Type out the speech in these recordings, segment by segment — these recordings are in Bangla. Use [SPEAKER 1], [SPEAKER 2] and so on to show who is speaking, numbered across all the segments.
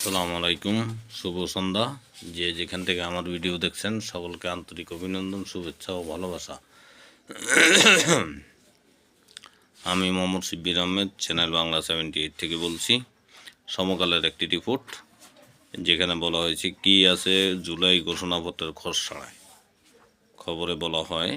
[SPEAKER 1] আসসালামু আলাইকুম, শুভ সন্ধ্যা। যে যেখান থেকে আমার ভিডিও দেখছেন, সকলকে আন্তরিক অভিনন্দন, শুভেচ্ছা ও ভালোবাসা। আমি Mohammad Shibbir Ahmed, channel Bangla seventy eight থেকে বলছি। সমকালের একটি রিপোর্ট যেখানে বলা হয়েছে, কি আছে জুলাই ঘোষণাপত্রের খসড়ায়। খবরে বলা হয়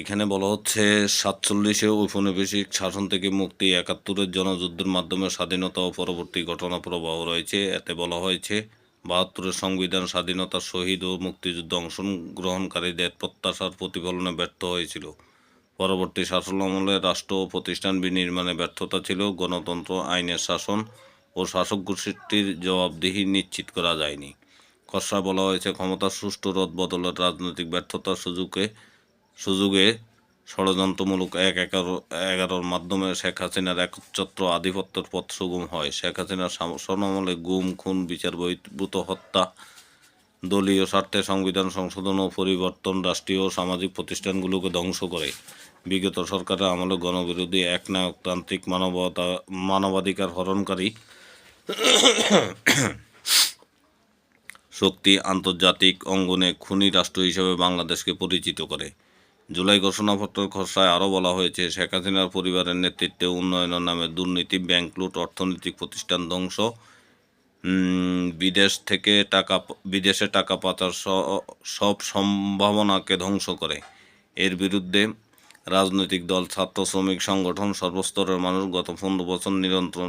[SPEAKER 1] এখানে বলা হচ্ছে, সাতচল্লিশে ঔপনিবেশিক শাসন থেকে মুক্তি, একাত্তরের জনযুদ্ধের মাধ্যমে স্বাধীনতা ও পরবর্তী ঘটনা প্রবাহ রয়েছে। এতে বলা হয়েছে, বাহাত্তরের সংবিধান স্বাধীনতা শহীদ ও মুক্তিযুদ্ধ অংশগ্রহণকারীদের প্রত্যাশার প্রতিফলনে ব্যর্থ হয়েছিল। পরবর্তী শাসন আমলে রাষ্ট্র ও প্রতিষ্ঠান বিনির্মাণে ব্যর্থতা ছিল। গণতন্ত্র, আইনের শাসন ও শাসক গোষ্ঠীর জবাবদিহি নিশ্চিত করা যায়নি। খসড়া বলা হয়েছে, ক্ষমতার সুষ্ঠু রদ বদলের রাজনৈতিক ব্যর্থতার সুযোগে সুযোগে ষড়যন্ত্রমূলক এক এগারো এগারোর মাধ্যমে শেখ হাসিনার একচ্ছত্র আধিপত্যের পথ সুগম হয়। শেখ হাসিনার শাসনামলে গুম, খুন, বিচার, বহির্ভূত হত্যা, দলীয় স্বার্থে সংবিধান সংশোধন ও পরিবর্তন, রাষ্ট্রীয় ও সামাজিক প্রতিষ্ঠানগুলোকে ধ্বংস করে। বিগত সরকারের আমলে গণবিরোধী, একনায়কতান্ত্রিক মানবতা, মানবাধিকার হরণকারী শক্তি আন্তর্জাতিক অঙ্গনে খুনি রাষ্ট্র হিসেবে বাংলাদেশকে পরিচিত করে। জুলাই ঘোষণাপত্রের খসড়ায় আরও বলা হয়েছে, শেখ হাসিনার পরিবারের নেতৃত্বে উন্নয়নের নামে দুর্নীতি, ব্যাংক লুট, অর্থনৈতিক প্রতিষ্ঠান ধ্বংস বিদেশ থেকে টাকা বিদেশে টাকা পাচার সব সম্ভাবনাকে ধ্বংস করে। এর বিরুদ্ধে রাজনৈতিক দল, ছাত্র শ্রমিক সংগঠন, সর্বস্তরের মানুষ গত পনেরো বছর নিরন্তর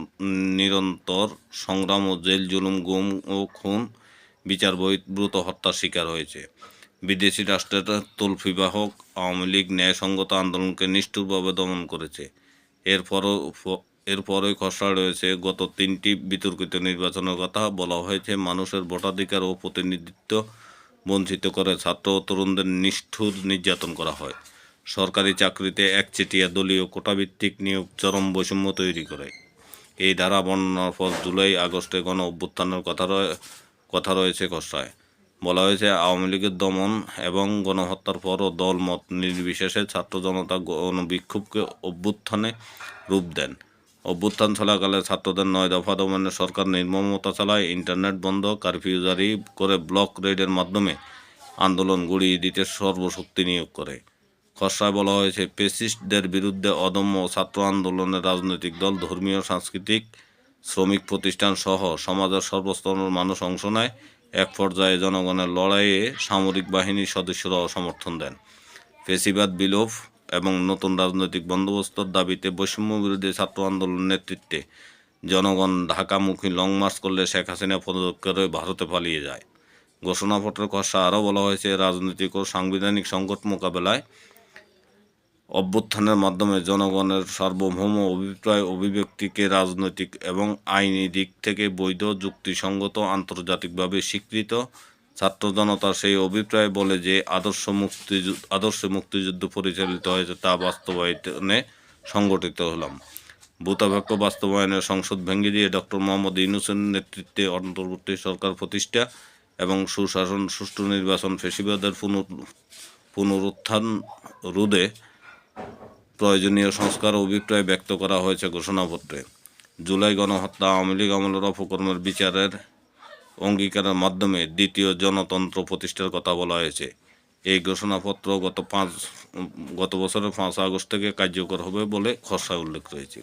[SPEAKER 1] নিরন্তর সংগ্রাম ও জেল, জুলুম, গুম ও খুন বিচার বহির্ভূত হত্যার শিকার হয়েছে। বিদেশি রাষ্ট্রের তলফিবাহক আওয়ামী লীগ ন্যায়সঙ্গত আন্দোলনকে নিষ্ঠুরভাবে দমন করেছে। এরপরও এরপরই খসড়া রয়েছে। গত তিনটি বিতর্কিত নির্বাচনের কথা বলা হয়েছে। মানুষের ভোটাধিকার ও প্রতিনিধিত্ব বঞ্চিত করে ছাত্র ও তরুণদের নিষ্ঠুর নির্যাতন করা হয়। সরকারি চাকরিতে একচেটিয়া দলীয় কোটাভিত্তিক নিয়োগ চরম বৈষম্য তৈরি করে। এই ধারা বর্ণনার পর জুলাই আগস্টে গণ অভ্যুত্থানের কথা রয়ে, কথা রয়েছে খসড়ায়। বলা হয়েছে আওয়ামী লীগের দমন এবং গণহত্যার পরও দল মত নির্বিশেষে ছাত্র জনতা গণবিক্ষোভকে অভ্যুত্থানে রূপ দেন। অভ্যুত্থান চলাকালে ছাত্রদের নয় দফা দমনে সরকার নির্মমতা চালায়, ইন্টারনেট বন্ধ, কারফিউ জারি করে ব্লক রেডের মাধ্যমে আন্দোলন গুড়িয়ে দিতে সর্বশক্তি নিয়োগ করে। খসড়ায় বলা হয়েছে পেসিস্টদের বিরুদ্ধে অদম্য ছাত্র আন্দোলনের রাজনৈতিক দল, ধর্মীয়, সাংস্কৃতিক, শ্রমিক প্রতিষ্ঠান সহ সমাজের সর্বস্তরের মানুষ অংশ নেয়। এক পর্যায়ে জনগণের লড়াইয়ে সামরিক বাহিনীর সদস্যরাও সমর্থন দেন। ফেসিবাদ, বিলোপ এবং নতুন রাজনৈতিক বন্দোবস্তর দাবিতে বৈষম্য বিরোধী ছাত্র আন্দোলন নেতৃত্বে জনগণ ঢাকামুখী লং মার্চ করলে শেখ হাসিনা পদক্ষেপে ভারতে পালিয়ে যায়। ঘোষণাপত্রের খসড়া আরও বলা হয়েছে, রাজনৈতিক ও সাংবিধানিক সংকট মোকাবেলায় অভ্যুত্থানের মাধ্যমে জনগণের সার্বভৌম অভিপ্রায়, অভিব্যক্তিকে রাজনৈতিক এবং আইনি দিক থেকে বৈধ, যুক্তিসঙ্গত, আন্তর্জাতিকভাবে স্বীকৃত। ছাত্র জনতার সেই অভিপ্রায় বলে যে আদর্শ মুক্তিযুদ্ধ আদর্শ মুক্তিযুদ্ধ পরিচালিত হয়েছে তা বাস্তবায়নে সংগঠিত হলাম। ভূতাপেক্ষ বাস্তবায়নের সংসদ ভেঙে দিয়ে ডক্টর মোহাম্মদ ইউনুসের নেতৃত্বে অন্তর্বর্তী সরকার প্রতিষ্ঠা এবং সুশাসন, সুষ্ঠু নির্বাচন, ফেসিবাদের পুনর, পুনরুত্থান রোধে প্রয়োজনীয় সংস্কার ও অভিপ্রায় ব্যক্ত করা হয়েছে ঘোষণাপত্রে। জুলাই গণহত্যা আওয়ামী লীগ আমলের অপকর্মের বিচারের অঙ্গীকারের মাধ্যমে দ্বিতীয় জনতন্ত্র প্রতিষ্ঠার কথা বলা হয়েছে। এই ঘোষণাপত্র গত পাঁচ, গত বছরের পাঁচ আগস্ট থেকে কার্যকর হবে বলে খসড়ায় উল্লেখ রয়েছে।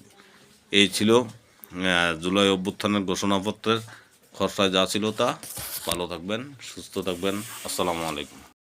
[SPEAKER 1] এই ছিল জুলাই অভ্যুত্থানের ঘোষণাপত্রের খসড়ায় যা ছিল তা। ভালো থাকবেন, সুস্থ থাকবেন। আসসালামু আলাইকুম।